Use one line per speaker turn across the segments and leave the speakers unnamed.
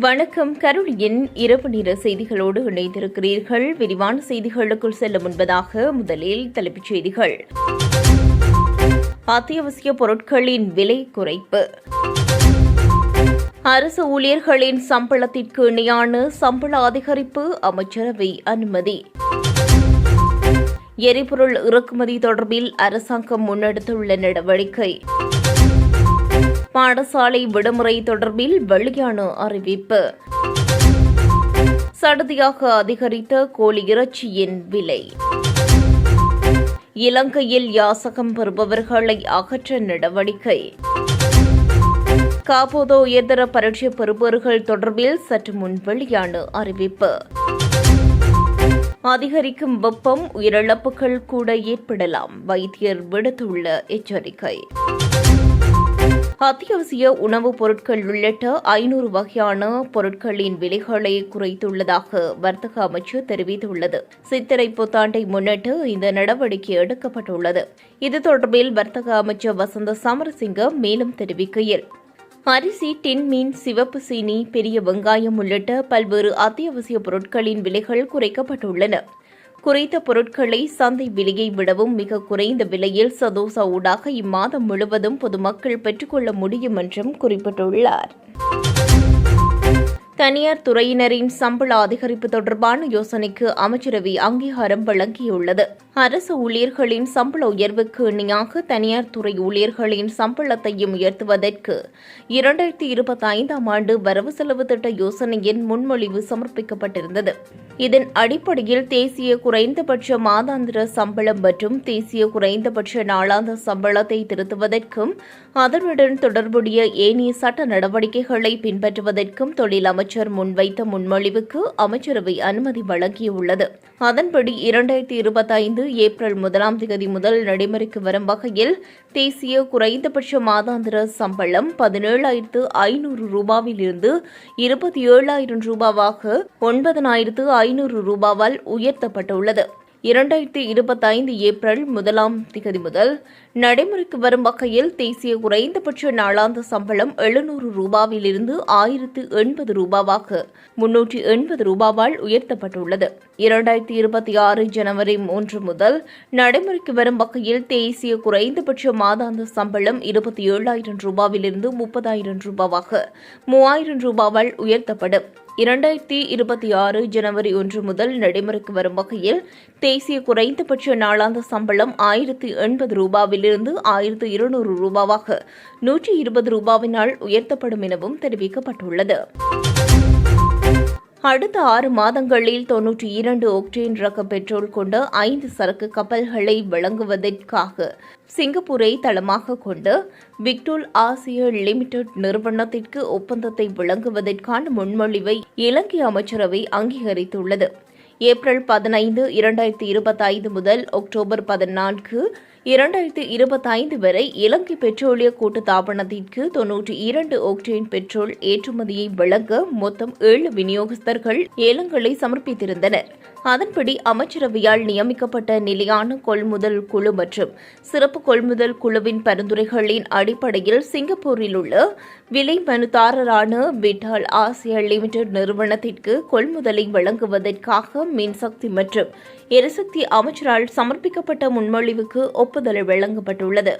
வணக்கம். கருளியின் இரவு நேர செய்திகளோடு இணைந்திருக்கிறீர்கள். விரிவான செய்திகளுக்குள் செல்ல முன்பதாக முதலில் தலைப்புச் செய்திகள். அத்தியாவசிய பொருட்களின் விலை குறைப்பு. அரசு ஊழியர்களின் சம்பளத்திற்கு இணையான சம்பள அதிகரிப்பு அமைச்சரவை அனுமதி. எரிபொருள் இறக்குமதி தொடர்பில் அரசாங்கம் முன்னெடுத்துள்ள நடவடிக்கை. பாடசாலை விடுமுறை தொடர்பில் வெளியான அறிவிப்பு. சடுதியாக அதிகரித்த கோழி இறைச்சியின் விலை. இலங்கையில் யாசகம் பெறுபவர்களை அகற்ற நடவடிக்கை. காபோதோ உயர்தர பரீட்சை பெறுபவர்கள் தொடர்பில் சற்று முன் வெளியான அறிவிப்பு. அதிகரிக்கும் வெப்பம் உயிரிழப்புகள் கூட ஏற்படலாம் வைத்தியர் விடுத்துள்ள எச்சரிக்கை. அத்தியாவசிய உணவுப் பொருட்கள் உள்ளிட்ட ஐநூறு வகையான பொருட்களின் விலைகளை குறைத்துள்ளதாக வர்த்தக அமைச்சு தெரிவித்துள்ளது. சித்திரை புத்தாண்டை முன்னிட்டு இந்த நடவடிக்கை எடுக்கப்பட்டுள்ளது. இது தொடர்பில் வர்த்தக அமைச்சர் வசந்த சமரசிங்க மேலும் தெரிவிக்கையில். அரிசி டின் மீன் சிவப்பு சீனி பெரிய வெங்காயம் உள்ளிட்ட பல்வேறு அத்தியாவசிய பொருட்களின் விலைகள் குறைக்கப்பட்டுள்ளன. குறித்த பொருட்களை சந்தை விலையை விடவும் மிக குறைந்த விலையில் சதோசா ஊடாக இம்மாதம் முழுவதும் பொதுமக்கள் பெற்றுக்கொள்ள முடியும் என்றும் குறிப்பிட்டுள்ளார். தனியார் துறையினரின் சம்பள அதிகரிப்பு தொடர்பான யோசனைக்கு அமைச்சரவை அங்கீகாரம் வழங்கியுள்ளது. அரசு ஊழியர்களின் சம்பள உயர்வுக்கு இணையாக தனியார் துறை ஊழியர்களின் சம்பளத்தையும் உயர்த்துவதற்கு இரண்டாயிரத்தி இருபத்தி ஐந்தாம் ஆண்டு வரவு செலவு திட்ட யோசனையின் முன்மொழிவு சமர்ப்பிக்கப்பட்டிருந்தது. இதன் அடிப்படையில் தேசிய குறைந்தபட்ச மாதாந்திர சம்பளம் மற்றும் தேசிய குறைந்தபட்ச நாளாந்த சம்பளத்தை திருத்துவதற்கும் அதனுடன் தொடர்புடைய ஏனைய சட்ட நடவடிக்கைகளை பின்பற்றுவதற்கும் தொழில் அமைச்சர் அமைச்சர் முன்வைத்த முன்மொழிவுக்கு அமைச்சரவை அனுமதி வழங்கியுள்ளது. அதன்படி இரண்டாயிரத்தி இருபத்தைந்து ஏப்ரல் முதலாம் தேதி முதல் நடைமுறைக்கு வரும் வகையில் தேசிய குறைந்தபட்ச மாதாந்திர சம்பளம் பதினேழாயிரத்து ஐநூறு ரூபாவிலிருந்து இருபத்தி ஏழாயிரம் ரூபாவாக ஒன்பதனாயிரத்து ஐநூறு ரூபாவால் உயர்த்தப்பட்டுள்ளது. இரண்டாயிரத்தி இருபத்தைந்து ஏப்ரல் முதலாம் திகதி முதல் நடைமுறைக்கு வரும் வகையில் தேசிய குறைந்தபட்ச நாளாந்த சம்பளம் எழுநூறு ரூபாவிலிருந்து ஆயிரத்து எண்பது ரூபாவாக முன்னூற்றி எண்பது ரூபாவால் உயர்த்தப்பட்டுள்ளது. இரண்டாயிரத்தி இருபத்தி ஆறு ஜனவரி மூன்று முதல் நடைமுறைக்கு வரும் வகையில் தேசிய குறைந்தபட்ச மாதாந்த சம்பளம் இருபத்தி ஏழாயிரம் ரூபாவிலிருந்து முப்பதாயிரம் ரூபாவாக மூவாயிரம் ரூபாவால் உயர்த்தப்படும். இரண்டாயிரத்தி இருபத்தி ஆறு ஜனவரி ஒன்று முதல் நடைமுறைக்கு வரும் வகையில் தேசிய குறைந்தபட்ச நாளாந்த சம்பளம் ஆயிரத்தி எண்பது ரூபாவிலிருந்து ஆயிரத்து இருநூறு ரூபாவாக நூற்றி இருபது ரூபாவினால் உயர்த்தப்படும் எனவும் தெரிவிக்கப்பட்டுள்ளது. அடுத்த ஆறு மாதங்களில் தொன்னூற்றி இரண்டு ஒக்டேன் ரக பெட்ரோல் கொண்ட ஐந்து சரக்கு கப்பல்களை வழங்குவதற்காக சிங்கப்பூரை தளமாக கொண்டு விக்டோல் ஆசிய லிமிடெட் நிறுவனத்திற்கு ஒப்பந்தத்தை வழங்குவதற்கான முன்மொழிவை இலங்கை அமைச்சரவை அங்கீகரித்துள்ளது. ஏப்ரல் பதினைந்து இரண்டாயிரத்தி இருபத்தைந்து முதல் அக்டோபர் பதினான்கு இரண்டாயிரத்தி இருபத்தைந்து வரை இலங்கை பெட்ரோலிய கூட்டு தாபனத்திற்கு தொன்னூற்றி இரண்டு ஒக்டேன் பெட்ரோல் ஏற்றுமதியை வழங்க மொத்தம் ஏழு விநியோகஸ்தர்கள் ஏலங்களை சமர்ப்பித்திருந்தனர். அதன்படி அமைச்சரவையால் நியமிக்கப்பட்ட நிலையான கொள்முதல் குழு மற்றும் சிறப்பு கொள்முதல் குழுவின் பரிந்துரைகளின் அடிப்படையில் சிங்கப்பூரில் உள்ள விலை மனுதாரரான விட்டால் ஆசியா லிமிடெட் நிறுவனத்திற்கு கொள்முதலை வழங்குவதற்காக மின்சக்தி மற்றும் எரிசக்தி அமைச்சரால் சமர்ப்பிக்கப்பட்ட முன்மொழிவுக்கு ஒப்புதல் வழங்கப்பட்டுள்ளது.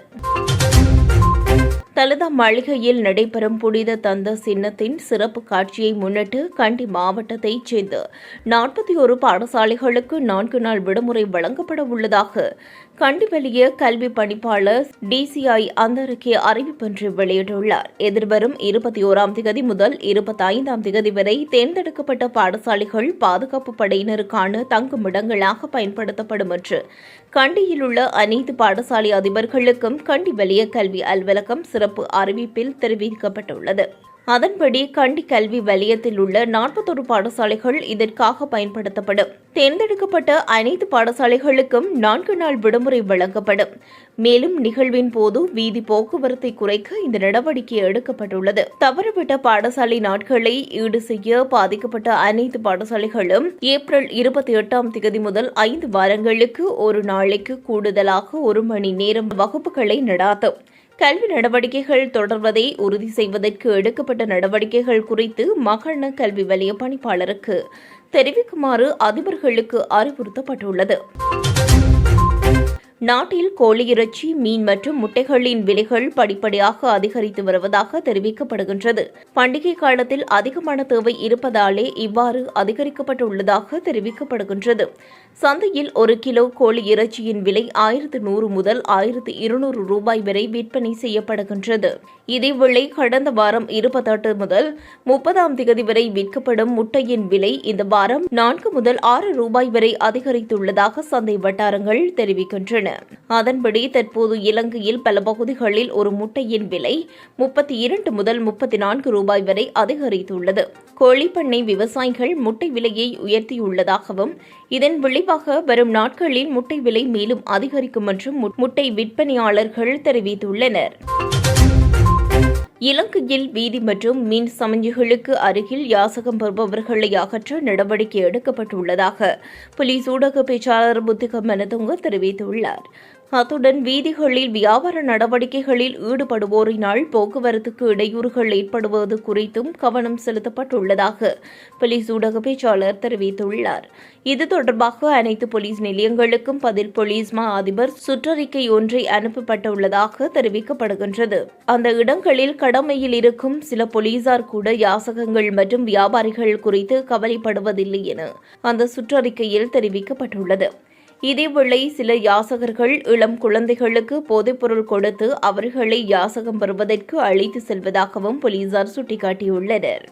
தலதா மாளிகையில் நடைபெறும் புனித தந்த சின்னத்தின் சிறப்பு காட்சியை முன்னிட்டு கண்டி மாவட்டத்தைச் சேர்ந்த நாற்பத்தி ஒரு பாடசாலைகளுக்கு நான்கு நாள் விடுமுறை வழங்கப்பட உள்ளதாக கண்டி வெளிய கல்வி பணிப்பாளர் டிசிஐ அந்தரக்கே அறிவிப்பொன்று வெளியிட்டுள்ளார். எதிர்வரும் இருபத்தி ஓராம் திகதி முதல் இருபத்தி ஐந்தாம் திகதி வரை தேர்ந்தெடுக்கப்பட்ட பாடசாலைகள் பாதுகாப்பு படையினருக்கான தங்குமிடங்களாக பயன்படுத்தப்படும் என்று கண்டியில் உள்ள அனைத்து பாடசாலை அதிபர்களுக்கும் கண்டி வெளிய கல்வி அலுவலகம் சிறப்பு அறிவிப்பில் தெரிவிக்கப்பட்டுள்ளது. அதன்படி கண்டி கல்வி வலயத்தில் உள்ள நாற்பத்தொரு பாடசாலைகள் இதற்காக பயன்படுத்தப்படும். தேர்ந்தெடுக்கப்பட்ட அனைத்து பாடசாலைகளுக்கும் நான்கு நாள் விடுமுறை வழங்கப்படும். மேலும் நிகழ்வின் போது வீதி போக்குவரத்தை குறைக்க இந்த நடவடிக்கை எடுக்கப்பட்டுள்ளது. தவறுவிட்ட பாடசாலை நாட்களை ஈடு செய்ய பாதிக்கப்பட்ட அனைத்து பாடசாலைகளும் ஏப்ரல் இருபத்தி எட்டாம் தேதி முதல் ஐந்து வாரங்களுக்கு ஒரு நாளைக்கு கூடுதலாக ஒரு மணி நேரம் வகுப்புகளை நடாத்தும். கல்வி நடவடிக்கைகள் தொடர்வதை உறுதி செய்வதற்கு எடுக்கப்பட்ட நடவடிக்கைகள் குறித்து மாகாண கல்வி வலய பணிப்பாளருக்கு தெரிவிக்குமாறு அதிபர்களுக்கு அறிவுறுத்தப்பட்டுள்ளது. நாட்டில் கோழி இறைச்சி மீன் மற்றும் முட்டைகளின் விலைகள் படிப்படியாக அதிகரித்து வருவதாக தெரிவிக்கப்படுகின்றது. பண்டிகை காலத்தில் அதிகமான தேவை இருப்பதாலே இவ்வாறு அதிகரிக்கப்பட்டுள்ளதாக தெரிவிக்கப்படுகின்றது. சந்தையில் ஒரு கிலோ கோழி இறைச்சியின் விலை ஆயிரத்து நூறு முதல் ஆயிரத்து இருநூறு ரூபாய் வரை விற்பனை செய்யப்படுகின்றது. இதேவேளை கடந்த வாரம் இருபத்தெட்டு முதல் முப்பதாம் தேதி வரை விற்கப்படும் முட்டையின் விலை இந்த வாரம் நான்கு முதல் ஆறு ரூபாய் வரை அதிகரித்துள்ளதாக சந்தை வட்டாரங்கள் தெரிவிக்கின்றன. அதன்படி தற்போது இலங்கையில் பல பகுதிகளில் ஒரு முட்டையின் விலை முப்பத்தி இரண்டு முதல் முப்பத்தி நான்கு ரூபாய் வரை அதிகரித்துள்ளது. கோழிப்பண்ணை விவசாயிகள் முட்டை விலையை உயர்த்தியுள்ளதாகவும் இதன் விளைவாக வரும் நாட்களில் முட்டை விலை மேலும் அதிகரிக்கும் என்றும் முட்டை விற்பனையாளர்கள் தெரிவித்துள்ளனர். இலங்கையில் வீதி மற்றும் மின் சமஞ்சிகளுக்கு அருகில் யாசகம் பெறுபவர்களை அகற்ற நடவடிக்கை எடுக்கப்பட்டுள்ளதாக போலீஸ் ஊடக பேச்சாளர் புத்திக மெனதுங்க தெரிவித்துள்ளார். அத்துடன் வீதிகளில் வியாபார நடவடிக்கைகளில் ஈடுபடுவோரினால் போக்குவரத்துக்கு இடையூறுகள் ஏற்படுவது குறித்தும் கவனம் செலுத்தப்பட்டுள்ளதாக போலீஸ் ஊடக பேச்சாளர் தெரிவித்துள்ளார். இது தொடர்பாக அனைத்து போலீஸ் நிலையங்களுக்கும் பதில் போலீஸ் மா அதிபர் சுற்றறிக்கை ஒன்றை அனுப்பப்பட்டுள்ளதாக தெரிவிக்கப்படுகின்றது. அந்த இடங்களில் கடமையில் இருக்கும் சில போலீசார் கூட யாசகங்கள் மற்றும் வியாபாரிகள் குறித்து கவலைப்படுவதில்லை என அந்த சுற்றறிக்கையில் தெரிவிக்கப்பட்டுள்ளது. இதேவேளை சில யாசகர்கள் இளம் குழந்தைகளுக்கு போதைப்பொருள் கொடுத்து அவர்களை யாசகம் பெறுவதற்கு அழைத்து செல்வதாகவும் போலீசார் சுட்டிக்காட்டியுள்ளனர்.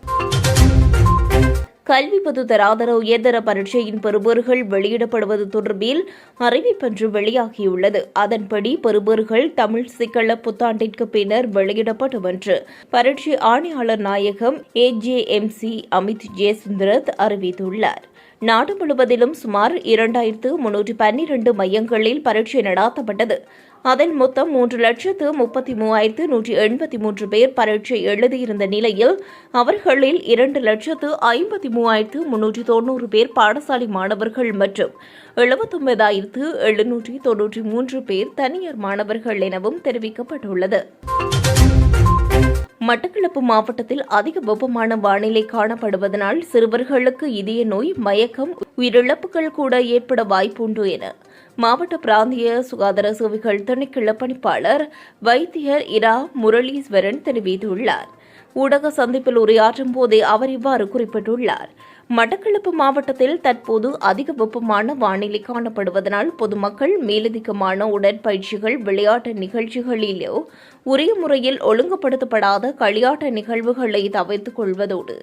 கல்வி பொது தராதர உயர்தர பரீட்சையின் பெறுபேறுகள் வெளியிடப்படுவது தொடர்பில் அறிவிப்பொன்று வெளியாகியுள்ளது. அதன்படி பெறுபேறுகள் தமிழ் சிங்கள புத்தாண்டிற்கு பின்னர் வெளியிடப்படும் என்று பரீட்சை ஆணையாளர் நாயகம் ஏஜேஎம்சி அமித் ஜெயசுந்தரத் அறிவித்துள்ளார். நாடு முழுவதிலும் சுமார் இரண்டாயிரத்து முன்னூற்றி பன்னிரண்டு மையங்களில் பரீட்சை நடாத்தப்பட்டது. அதில் மொத்தம் மூன்று லட்சத்து முப்பத்தி மூவாயிரத்து நூற்றி எண்பத்தி மூன்று பேர் பரீட்சை எழுதியிருந்த நிலையில் அவர்களில் இரண்டு லட்சத்து ஐம்பத்தி மூவாயிரத்து முன்னூற்றி தொன்னூறு பேர் பாடசாலை மாணவர்கள் மற்றும் எழுபத்தொன்பதாயிரத்து எழுநூற்றி தொன்னூற்றி மூன்று பேர் தனியார் மாணவர்கள் எனவும் தெரிவிக்கப்பட்டுள்ளது. மட்டக்களப்பு மாவட்டத்தில் அதிக வெப்பமான வானிலை காணப்படுவதனால் சிறுவர்களுக்கு இதய நோய் மயக்கம் உயிரிழப்புகள் கூட ஏற்பட வாய்ப்புண்டு என மாவட்ட பிராந்திய சுகாதார சேவைகள் திணைக்கள பணிப்பாளர் வைத்தியர் இரா முரளீஸ்வரன் தெரிவித்துள்ளார். ஊடக சந்திப்பில் உரையாற்றும் போதே அவர் இவ்வாறு குறிப்பிட்டுள்ளார். மட்டக்களப்பு மாவட்டத்தில் தற்போது அதிக வெப்பமான வானிலை காணப்படுவதனால் பொதுமக்கள் மேலதிகமான உடற்பயிற்சிகள் விளையாட்டு நிகழ்ச்சிகளிலோ உரிய முறையில் ஒழுங்குபடுத்தப்படாத களியாட்ட நிகழ்வுகளை தவிர்த்துக் கொள்வதோடு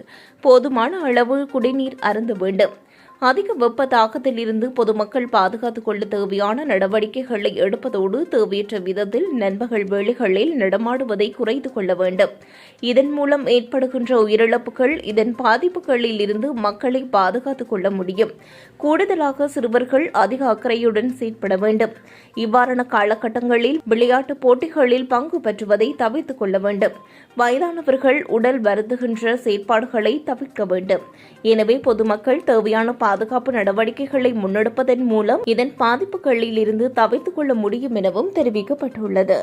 போதுமான அளவு குடிநீர் அருந்த வேண்டும். அதிக வெப்ப தாக்கத்திலிருந்து பொதுமக்கள் பாதுகாத்துக் கொள்ள தேவையான நடவடிக்கைகளை எடுப்பதோடு தேவையற்ற விதத்தில் நண்பகல் வேளைகளில் நடமாடுவதை குறைத்துக் கொள்ள வேண்டும். இதன் மூலம் ஏற்படுகின்ற உயிரிழப்புகள் இதன் பாதிப்புகளில் இருந்து மக்களை பாதுகாத்துக் கொள்ள முடியும். கூடுதலாக சிறுவர்கள் அதிக அக்கறையுடன் செயற்பட வேண்டும். இவ்வாறான காலகட்டங்களில் விளையாட்டுப் போட்டிகளில் பங்கு பெற்றுவதை தவிர்த்துக் கொள்ள வேண்டும். வயதானவர்கள் உடல் வருந்துகின்ற செயற்பாடுகளை தவிர்க்க வேண்டும். எனவே பொதுமக்கள் தேவையான பாதுகாப்பு நடவடிக்கைகளை முன்னெடுப்பதன் மூலம் இதன் பாதிப்புகளில் இருந்து தவித்துக் கொள்ள முடியும் எனவும் தெரிவிக்கப்பட்டுள்ளது.